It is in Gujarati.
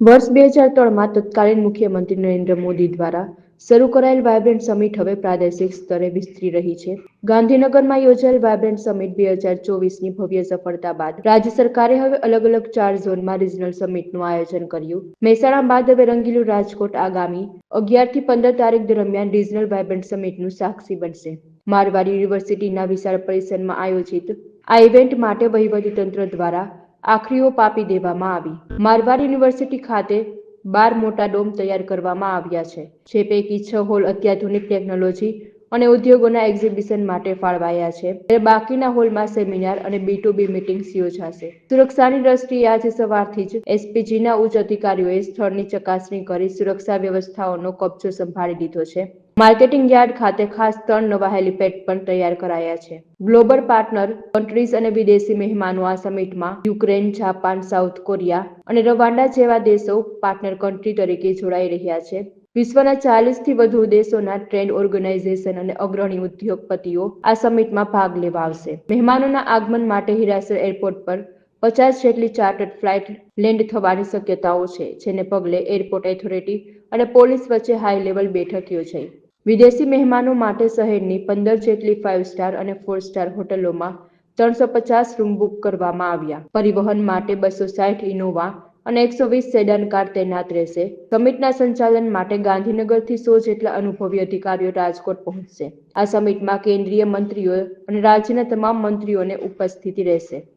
વર્ષ બે હજાર ત્રણમાં તત્કાલીન મુખ્યમંત્રી નરેન્દ્ર મોદી દ્વારા શરૂ કરાયેલ વાયબ્રન્ટ સમિટ હવે પ્રાદેશિક સ્તરે વિસ્તરી રહી છે. ગાંધીનગરમાં યોજાયેલ વાયબ્રન્ટ સમિટ બે હજાર ચોવીસની ભવ્ય સફળતા બાદ રાજ્ય સરકારે હવે અલગ અલગ ચાર ઝોનમાં રિજનલ સમિટનું આયોજન કર્યું. મહેસાણા બાદ હવે રંગીલું રાજકોટ આગામી અગિયારથી પંદર તારીખ દરમિયાન રિજનલ વાયબ્રન્ટ સમિટનું સાક્ષી બનશે. મારવાડી યુનિવર્સિટીના વિશાળ પરિસરમાં આયોજિત આ ઇવેન્ટ માટે વહીવટીતંત્ર દ્વારા આખરી પાપી દેવામાં આવી. મારવાડ યુનિવર્સિટી ખાતે બાર મોટા ડોમ તૈયાર કરવામાં આવ્યા છે, જે પૈકી છ હોલ અત્યાધુનિક ટેકનોલોજી અને ઉદ્યોગોના એક્ઝિબિશન માટે ફાળવાયા છે. ત્યારે બાકીના હોલમાં સેમિનાર અને બી ટુ બી મિટિંગ્સ યોજાશે. સુરક્ષાની દ્રષ્ટિએ આજે સવારથી જ એસપીજીના ઉચ્ચ અધિકારીઓએ સ્થળની ચકાસણી કરી સુરક્ષા વ્યવસ્થાઓનો કબજો સંભાળી લીધો છે. માર્કેટિંગ યાર્ડ ખાતે ખાસ ત્રણ નવા હેલીપેડ પણ તૈયાર કરાયા છે. ગ્લોબલ પાર્ટનર કન્ટ્રીઝ અને વિદેશી મહેમાનો આ સમિટમાં યુક્રેન, જાપાન, સાઉથ કોરિયા અને રવાન્ડા જેવા દેશો પાર્ટનર કન્ટ્રી તરીકે જોડાઈ રહ્યા છે. વિશ્વના ચાલીસથી વધુ દેશોના ટ્રેડ ઓર્ગેનાઇઝેશન અને અગ્રણી ઉદ્યોગપતિઓ આ સમિટમાં ભાગ લેવા આવશે. મહેમાનોના આગમન માટે હિરાસર એરપોર્ટ પર પચાસ જેટલી ચાર્ટર્ડ ફ્લાઇટ લેન્ડ થવાની શક્યતાઓ છે, જેને પગલે એરપોર્ટ ઓથોરિટી અને પોલીસ વચ્ચે હાઈ લેવલ બેઠક યોજાઈ. વિદેશી મહેમાનો માટે શહેરની પંદર જેટલી ફાઇવ સ્ટાર અને ફોર સ્ટાર હોટલોમાં ત્રણસો પચાસ રૂમ બુક કરવામાં આવ્યા. પરિવહન માટે બસો સાઠ ઇનોવા અને એકસો વીસ સેડાન કાર તૈનાત રહેશે. સમિટના સંચાલન માટે ગાંધીનગરથી સો જેટલા અનુભવી અધિકારીઓ રાજકોટ પહોંચશે. આ સમિટમાં કેન્દ્રીય મંત્રીઓ અને રાજ્યના તમામ મંત્રીઓને ઉપસ્થિતિ રહેશે.